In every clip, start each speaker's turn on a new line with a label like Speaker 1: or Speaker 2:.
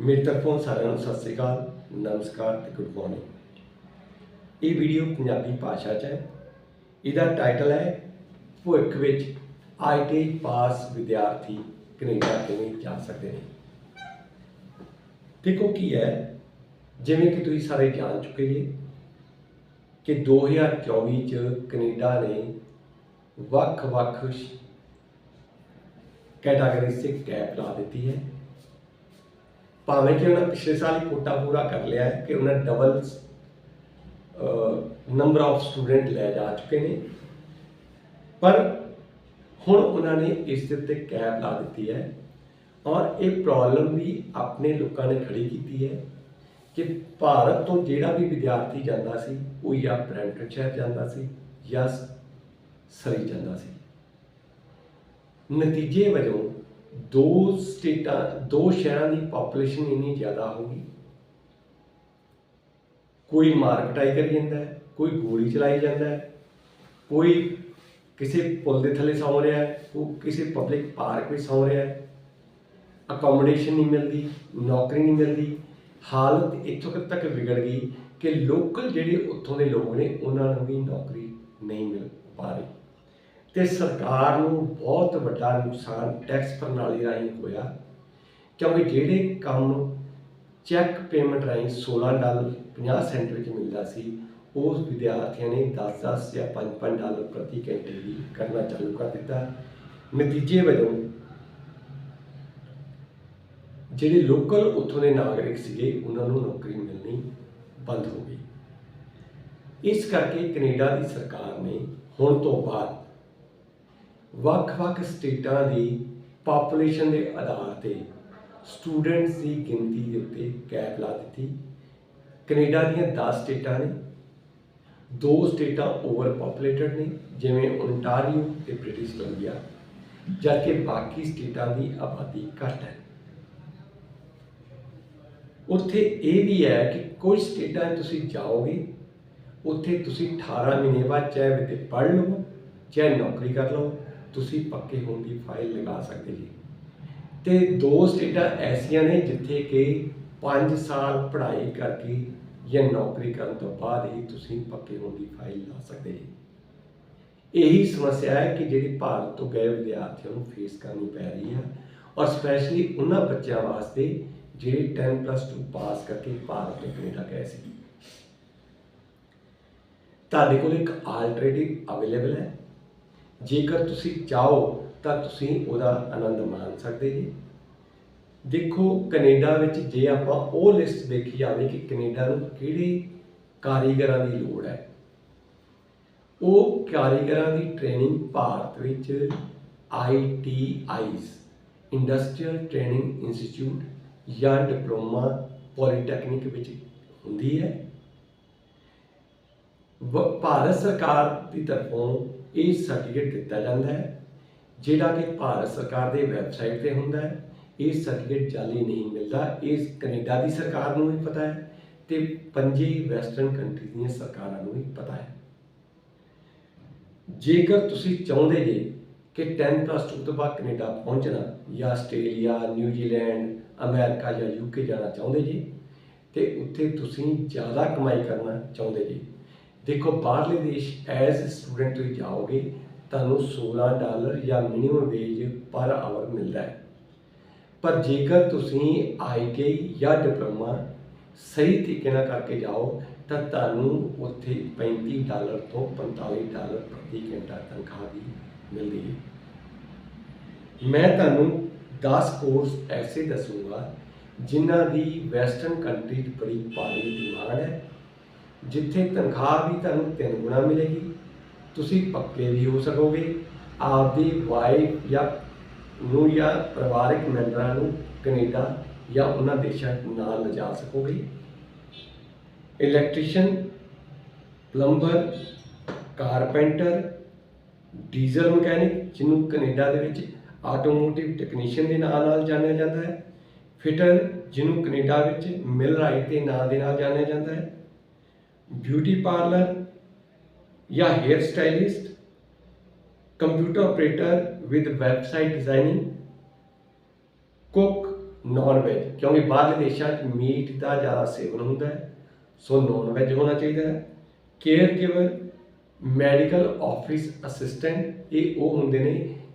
Speaker 1: ਮੇਰੇ ਤਰਫੋਂ ਸਾਰਿਆਂ ਨੂੰ ਸਤਿ ਸ੍ਰੀ ਅਕਾਲ, ਨਮਸਕਾਰ ਤੇ ਗੁੱਡ ਮਾਰਨਿੰਗ ਇਹ ਵੀਡੀਓ ਪੰਜਾਬੀ ਭਾਸ਼ਾ 'ਚ ਹੈ। ਇਹਦਾ ਟਾਈਟਲ ਹੈ, ਭਵਿੱਖ ਵਿੱਚ ਆਈਟੀ ਪਾਸ ਵਿਦਿਆਰਥੀ ਕੈਨੇਡਾ ਕਿਵੇਂ ਜਾ ਸਕਦੇ ਨੇ। ਦੇਖੋ ਕੀ ਹੈ, ਜਿਵੇਂ ਕਿ ਤੁਸੀਂ ਸਾਰੇ ਜਾਣ ਚੁੱਕੇ ਜੀ ਕਿ 2024 ਚ ਕੈਨੇਡਾ ਨੇ ਵੱਖ-ਵੱਖ ਕੈਟਾਗਰੀ ਸੇ ਕੈਪ ਲਾ ਦਿੱਤੀ ਹੈ। ਭਾਵੇਂ ਕਿ ਉਹਨਾਂ ਪਿਛਲੇ ਸਾਲ ਹੀ ਕੋਟਾ ਪੂਰਾ ਕਰ ਲਿਆ ਹੈ ਕਿ ਉਹਨਾਂ ਡਬਲ ਨੰਬਰ ਆਫ ਸਟੂਡੈਂਟ ਲੈ ਜਾ ਚੁੱਕੇ ਨੇ। ਪਰ ਹੁਣ ਉਹਨਾਂ ਨੇ ਇਸ ਦੇ ਉੱਤੇ ਕੈਪ ਲਾ ਦਿੱਤੀ ਹੈ ਔਰ ਇਹ ਪ੍ਰੋਬਲਮ ਵੀ ਆਪਣੇ ਲੋਕਾਂ ਨੇ ਖੜੀ ਕੀਤੀ ਹੈ ਕਿ ਭਾਰਤ ਤੋਂ ਜਿਹੜਾ ਵੀ ਵਿਦਿਆਰਥੀ ਜਾਂਦਾ ਸੀ, ਉਹ ਜਾਂ ਬ੍ਰੈਂਟਨ ਸ਼ਹਿਰ ਜਾਂਦਾ ਸੀ ਜਾਂ ਸਰੀ ਜਾਂਦਾ ਸੀ। ਨਤੀਜੇ ਵਜੋਂ ਦੋ ਸਟੇਟਾਂ, ਦੋ ਸ਼ਹਿਰਾਂ ਦੀ ਪੋਪੂਲੇਸ਼ਨ ਇੰਨੀ ਜ਼ਿਆਦਾ ਹੋ ਗਈ। ਕੋਈ ਮਾਰਕਟਾਈ ਕਰੀ ਜਾਂਦਾ ਹੈ, ਕੋਈ ਗੋਲੀ ਚਲਾਈ ਜਾਂਦਾ ਹੈ, ਕੋਈ ਕਿਸੇ ਪੁਲ ਦੇ ਥੱਲੇ ਸੌਂ ਰਿਹਾ ਹੈ, ਕੋਈ ਕਿਸੇ ਪਬਲਿਕ ਪਾਰਕ ਵਿੱਚ ਸੌਂ ਰਿਹਾ ਹੈ। ਅਕੋਮੋਡੇਸ਼ਨ ਨਹੀਂ ਮਿਲਦੀ, ਨੌਕਰੀ ਨਹੀਂ ਮਿਲਦੀ। ਹਾਲਤ ਇੱਥੋਂ ਤੱਕ ਵਿਗੜ ਗਈ ਕਿ ਲੋਕਲ ਜਿਹੜੇ ਉੱਥੋਂ ਦੇ ਲੋਕ ਨੇ, ਉਹਨਾਂ ਨੂੰ ਵੀ ਨੌਕਰੀ ਨਹੀਂ ਮਿਲ ਪਾ ਰਹੀ। ਤੇ ਸਰਕਾਰ ਨੂੰ ਬਹੁਤ ਵੱਡਾ ਨੁਕਸਾਨ ਟੈਕਸ ਪ੍ਰਣਾਲੀ ਰਾਹੀਂ ਹੋਇਆ, ਕਿਉਂਕਿ ਜਿਹੜੇ ਕੰਮ ਚੈੱਕ ਪੇਮੈਂਟ ਰਾਹੀਂ 16 ਡਾਲਰ 50 ਸੈਂਟ ਵਿੱਚ ਮਿਲਦਾ ਸੀ, ਉਸ ਵਿਦਿਆਰਥੀਆਂ ਨੇ 10-10 ਜਾਂ 5-5 ਡਾਲਰ ਪ੍ਰਤੀ ਘੰਟੇ ਵੀ ਕਰਨਾ ਚਾਲੂ ਕਰ ਦਿੱਤਾ। ਨਤੀਜੇ ਵਜੋਂ ਜਿਹੜੇ ਲੋਕਲ ਉੱਥੋਂ ਦੇ ਨਾਗਰਿਕ ਸੀਗੇ, ਉਹਨਾਂ ਨੂੰ ਨੌਕਰੀ ਮਿਲਣੀ ਬੰਦ ਹੋ ਗਈ। ਇਸ ਕਰਕੇ ਕੈਨੇਡਾ ਦੀ ਸਰਕਾਰ ਨੇ ਹੁਣ ਤੋਂ ਬਾਅਦ ਵੱਖ-ਵੱਖ ਸਟੇਟਾਂ ਦੀ ਪਾਪੂਲੇਸ਼ਨ ਦੇ ਆਧਾਰ ਤੇ ਸਟੂਡੈਂਟਸ ਦੀ ਗਿਣਤੀ ਦੇ ਉੱਤੇ ਕੈਪ ਲਾ ਦਿੱਤੀ। ਕੈਨੇਡਾ ਦੀਆਂ 10 ਸਟੇਟਾਂ ਨੇ। ਦੋ ਸਟੇਟਾਂ ਓਵਰ ਪਾਪੂਲੇਟਡ ਨੇ, ਜਿਵੇਂ ਓਨਟਾਰੀਓ ਤੇ ਬ੍ਰਿਟਿਸ਼ ਕੋਲੰਬੀਆ, ਜਦਕਿ ਬਾਕੀ ਸਟੇਟਾਂ ਦੀ ਆਬਾਦੀ ਘੱਟ ਹੈ। ਉੱਥੇ ਇਹ ਵੀ ਹੈ ਕਿ ਕੁਝ ਸਟੇਟਾਂ 'ਚ ਤੁਸੀਂ ਜਾਓਗੇ, ਉੱਥੇ ਤੁਸੀਂ 18 ਮਹੀਨੇ ਬਾਅਦ ਚਾਹੇ ਵੀ ਪੜ੍ਹ ਲਵੋ, ਚਾਹੇ ਨੌਕਰੀ ਕਰ ਲਓ ਤੁਸੀਂ ਪੱਕੇ ਹੋਣ ਦੀ ਫਾਈਲ ਲਗਾ ਸਕਦੇ ਜੀ। ਤੇ ਦੋ ਸਟੇਟਾਂ ਐਸੀਆਂ ਨੇ ਜਿੱਥੇ ਕਿ 5 ਸਾਲ ਪੜ੍ਹਾਈ ਕਰਕੇ ਜਾਂ ਨੌਕਰੀ ਕਰਨ ਤੋਂ ਬਾਅਦ ਹੀ ਤੁਸੀਂ ਪੱਕੇ ਹੋਣ ਦੀ ਫਾਈਲ ਲਾ ਸਕਦੇ ਜੀ। ਇਹੀ ਸਮੱਸਿਆ ਹੈ ਕਿ ਜਿਹੜੀ ਭਾਰਤ ਤੋਂ ਗਏ ਵਿਦਿਆਰਥੀਆਂ ਨੂੰ ਫੇਸ ਕਰਨੀ ਪੈ ਰਹੀ ਹੈ ਔਰ ਸਪੈਸ਼ਲੀ ਉਹਨਾਂ ਬੱਚਿਆਂ ਵਾਸਤੇ ਜਿਹੜੇ 10 2 ਪਾਸ ਕਰਕੇ ਭਾਰਤ ਤੋਂ ਕੈਨੇਡਾ ਗਏ ਸੀ। ਤੁਹਾਡੇ ਕੋਲ ਇੱਕ ਆਲਟਰਨੇਟਿਵ ਅਵੇਲੇਬਲ ਹੈ? ਜੇਕਰ ਤੁਸੀਂ ਚਾਹੋ ਤਾਂ ਤੁਸੀਂ ਉਹਦਾ ਆਨੰਦ ਮਾਣ ਸਕਦੇ ਜੀ। ਦੇਖੋ, ਕੈਨੇਡਾ ਵਿੱਚ ਜੇ ਆਪਾਂ ਉਹ ਲਿਸਟ ਦੇਖੀ ਜਾਵੇ ਕਿ ਕੈਨੇਡਾ ਨੂੰ ਕਿਹੜੇ ਕਾਰੀਗਰਾਂ ਦੀ ਲੋੜ ਹੈ। ਉਹ ਕਾਰੀਗਰਾਂ ਦੀ ਟ੍ਰੇਨਿੰਗ ਭਾਰਤ ਵਿੱਚ ITIs ਇੰਡਸਟਰੀਅਲ ਟ੍ਰੇਨਿੰਗ ਇੰਸਟੀਚਿਊਟ ਜਾਂ ਡਿਪਲੋਮਾ ਪੋਲੀਟੈਕਨਿਕ ਵਿੱਚ ਹੁੰਦੀ ਹੈ। ਭਾਰਤ ਸਰਕਾਰ ਦੀ ਤਰਫੋਂ ਇਹ ਸਰਟੀਫਿਕੇਟ ਦਿੱਤਾ ਜਾਂਦਾ ਹੈ, ਜਿਹੜਾ ਕਿ ਭਾਰਤ ਸਰਕਾਰ ਦੇ ਵੈਬਸਾਈਟ ਤੇ ਹੁੰਦਾ ਹੈ। ਇਹ ਸਰਟੀਫਿਕੇਟ ਜਾਲੀ ਨਹੀਂ ਮਿਲਦਾ, ਇਹ ਕੈਨੇਡਾ ਦੀ ਸਰਕਾਰ ਨੂੰ ਵੀ ਪਤਾ ਹੈ ਤੇ ਪੰਜੇ ਵੈਸਟਰਨ ਕੰਟਰੀ ਦੀਆਂ ਸਰਕਾਰਾਂ ਨੂੰ ਵੀ ਪਤਾ ਹੈ। ਜੇਕਰ ਤੁਸੀਂ ਚਾਹੁੰਦੇ ਜੇ ਕਿ 10 2 ਤੋਂ ਬਾਅਦ ਕੈਨੇਡਾ ਪਹੁੰਚਣਾ ਜਾਂ ਆਸਟ੍ਰੇਲੀਆ ਨਿਊਜ਼ੀਲੈਂਡ ਅਮਰੀਕਾ ਜਾਂ ਯੂਕੇ ਜਾਣਾ ਚਾਹੁੰਦੇ ਜੀ, ਤੇ ਉੱਥੇ ਤੁਸੀਂ ਜ਼ਿਆਦਾ ਕਮਾਈ ਕਰਨਾ ਚਾਹੁੰਦੇ ਜੀ ਦੇਖੋ, ਬਾਹਰਲੇ ਦੇਸ਼ ਐਜ਼ ਸਟੂਡੈਂਟ ਤੁਸੀਂ ਜਾਓਗੇ, ਤੁਹਾਨੂੰ 16 ਡਾਲਰ ਜਾਂ ਮਿਨੀਮਮ ਵੇਜ ਪਰ ਆਵਰ ਮਿਲਦਾ ਹੈ। ਪਰ ਜੇਕਰ ਤੁਸੀਂ ਆਈਟੀਆਈ ਜਾਂ ਡਿਪਲੋਮਾ ਸਹੀ ਤਰੀਕੇ ਨਾਲ ਕਰਕੇ ਜਾਓ, ਤਾਂ ਤੁਹਾਨੂੰ ਉੱਥੇ 35 ਡਾਲਰ ਤੋਂ 45 ਡਾਲਰ ਪ੍ਰਤੀ ਘੰਟਾ ਤਨਖਾਹ ਦੀ ਮਿਲਦੀ ਹੈ। ਮੈਂ ਤੁਹਾਨੂੰ 10 ਕੋਰਸ ਐਸੇ ਦੱਸੂਗਾ, ਜਿਨ੍ਹਾਂ ਦੀ ਵੈਸਟਰਨ ਕੰਟਰੀ 'ਚ ਬੜੀ ਭਾਰੀ ਡਿਮਾਂਡ ਹੈ। ਜਿੱਥੇ ਤਨਖਾਹ ਵੀ ਤੁਹਾਨੂੰ ਤਿੰਨ ਗੁਣਾ ਮਿਲੇਗੀ, ਤੁਸੀਂ ਪੱਕੇ ਵੀ ਹੋ ਸਕੋਗੇ। ਆਪਦੀ ਵਾਈਫ ਜਾਂ ਨੂੰ ਜਾਂ ਪਰਿਵਾਰਕ ਮੈਂਬਰਾਂ ਨੂੰ ਕੈਨੇਡਾ ਜਾਂ ਉਹਨਾਂ ਦੇਸ਼ਾਂ ਨਾਲ ਲਿਜਾ ਸਕੋਗੇ। Electrician plumber carpenter diesel mechanic ਜਿਹਨੂੰ ਕੈਨੇਡਾ ਦੇ ਵਿੱਚ ਆਟੋਮੋਟਿਵ ਟੈਕਨੀਸ਼ੀਅਨ ਦੇ ਨਾਂ ਨਾਲ ਜਾਣਿਆ ਜਾਂਦਾ ਹੈ। ਫਿਟਰ ਜਿਹਨੂੰ ਕੈਨੇਡਾ ਵਿੱਚ ਮਿਲ ਰਾਈਟ ਦੇ ਨਾਂ ਦੇ ਨਾਲ ਜਾਣਿਆ ਜਾਂਦਾ ਹੈ। ਬਿਊਟੀ ਪਾਰਲਰ ਜਾਂ hair stylist computer operator with website designing cook non veg ਕਿਉਂਕਿ ਬਾਹਰਲੇ ਦੇਸ਼ਾਂ 'ਚ ਮੀਟ ਦਾ ਜ਼ਿਆਦਾ ਸੇਵਨ ਹੁੰਦਾ ਹੈ ਸੋ ਨਾਨ ਵੈਜ ਹੋਣਾ ਚਾਹੀਦਾ ਹੈ caregiver medical office assistant ਇਹ ਉਹ ਹੁੰਦੇ ਨੇ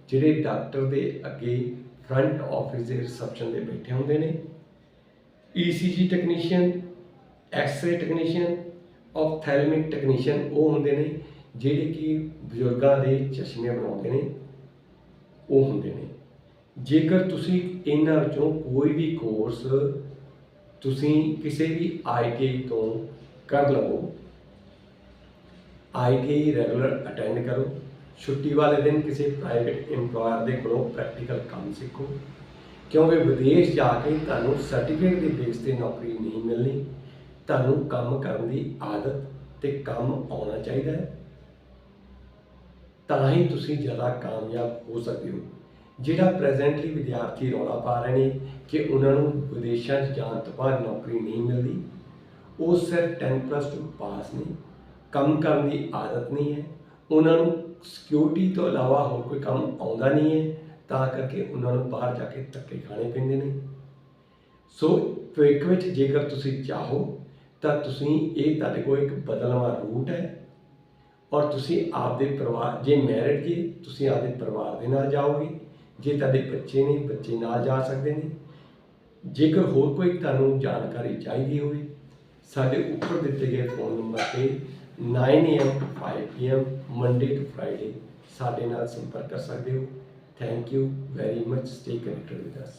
Speaker 1: ਜਿਹੜੇ ਡਾਕਟਰ ਦੇ ਅੱਗੇ ਫਰੰਟ ਆਫਿਸ ਦੇ ਰਿਸੈਪਸ਼ਨ ਤੇ ਬੈਠੇ ਹੁੰਦੇ ਨੇ ECG technician X ray technician ophthalmic technician ਉਹ ਹੁੰਦੇ ਨੇ, ਜਿਹੜੇ ਕਿ ਬਜ਼ੁਰਗਾਂ ਦੇ ਚਸ਼ਮੇ ਬਣਾਉਂਦੇ ਨੇ, ਉਹ ਹੁੰਦੇ ਨੇ। ਜੇਕਰ ਤੁਸੀਂ ਇਹਨਾਂ ਵਿੱਚੋਂ ਕੋਈ ਵੀ ਕੋਰਸ ਤੁਸੀਂ ਕਿਸੇ ਵੀ ਆਈਟੀਆਈ ਤੋਂ ਕਰ ਲਵੋ ਆਈਟੀਆਈ ਰੈਗੂਲਰ ਅਟੈਂਡ ਕਰੋ। ਛੁੱਟੀ ਵਾਲੇ ਦਿਨ ਕਿਸੇ ਪ੍ਰਾਈਵੇਟ EMPLOYER ਦੇ ਕੋਲੋਂ ਪ੍ਰੈਕਟੀਕਲ ਕੰਮ ਸਿੱਖੋ। ਕਿਉਂਕਿ ਵਿਦੇਸ਼ ਜਾ ਕੇ ਤੁਹਾਨੂੰ ਸਰਟੀਫਿਕੇਟ ਦੇ ਬੇਸ ਤੇ ਨੌਕਰੀ ਨਹੀਂ ਮਿਲਣੀ। ਤੁਹਾਨੂੰ ਕੰਮ ਕਰਨ ਦੀ ਆਦਤ ਤੇ ਕੰਮ ਆਉਣਾ ਚਾਹੀਦਾ ਹੈ। ਤਾਂ ਹੀ ਤੁਸੀਂ ਜ਼ਿਆਦਾ ਕਾਮਯਾਬ ਹੋ ਸਕਦੇ ਹੋ। ਜਿਹੜਾ ਪ੍ਰੈਜ਼ੈਂਟਲੀ ਵਿਦਿਆਰਥੀ ਰੌਲਾ ਪਾ ਰਹੇ ਨੇ ਕਿ ਉਹਨਾਂ ਨੂੰ ਵਿਦੇਸ਼ਾਂ 'ਚ ਜਾਣ ਤੋਂ ਬਾਅਦ ਨੌਕਰੀ ਨਹੀਂ ਮਿਲਦੀ, ਉਹ ਸਿਰਫ 10 ਪਲੱਸ 2 ਪਾਸ ਨਹੀਂ ਕੰਮ ਕਰਨ ਦੀ ਆਦਤ ਨਹੀਂ ਹੈ। ਉਹਨਾਂ ਨੂੰ ਸਿਕਿਉਰਿਟੀ ਤੋਂ ਇਲਾਵਾ ਹੋਰ ਕੋਈ ਕੰਮ ਆਉਂਦਾ ਨਹੀਂ ਹੈ, ਤਾਂ ਕਰਕੇ ਉਹਨਾਂ ਨੂੰ ਬਾਹਰ ਜਾ ਕੇ ਧੱਕੇ ਖਾਣੇ ਪੈਂਦੇ ਨੇ। ਸੋ, ਭਵਿੱਖ ਵਿੱਚ ਜੇਕਰ ਤੁਸੀਂ ਚਾਹੋ ਤਾਂ ਤੁਸੀਂ ਇਹ ਤੁਹਾਡੇ ਕੋਲ ਇੱਕ ਬਦਲਵਾਂ ਰੂਟ ਹੈ ਔਰ ਤੁਸੀਂ ਆਪਦੇ ਪਰਿਵਾਰ, ਜੇ ਮੈਰਿਡ ਜੀ, ਤੁਸੀਂ ਆਪਦੇ ਪਰਿਵਾਰ ਦੇ ਨਾਲ ਜਾਓਗੇ। ਜੇ ਤੁਹਾਡੇ ਬੱਚੇ ਨੇ, ਬੱਚੇ ਨਾਲ ਜਾ ਸਕਦੇ ਨੇ। ਜੇਕਰ ਹੋਰ ਕੋਈ ਤੁਹਾਨੂੰ ਜਾਣਕਾਰੀ ਚਾਹੀਦੀ ਹੋਵੇ, ਸਾਡੇ ਉੱਪਰ ਦਿੱਤੇ ਗਏ ਫੋਨ ਨੰਬਰ ਤੇ 9am to 5pm Monday to Friday ਸਾਡੇ ਨਾਲ ਸੰਪਰਕ ਕਰ ਸਕਦੇ ਹੋ। Thank you very much stay connected with us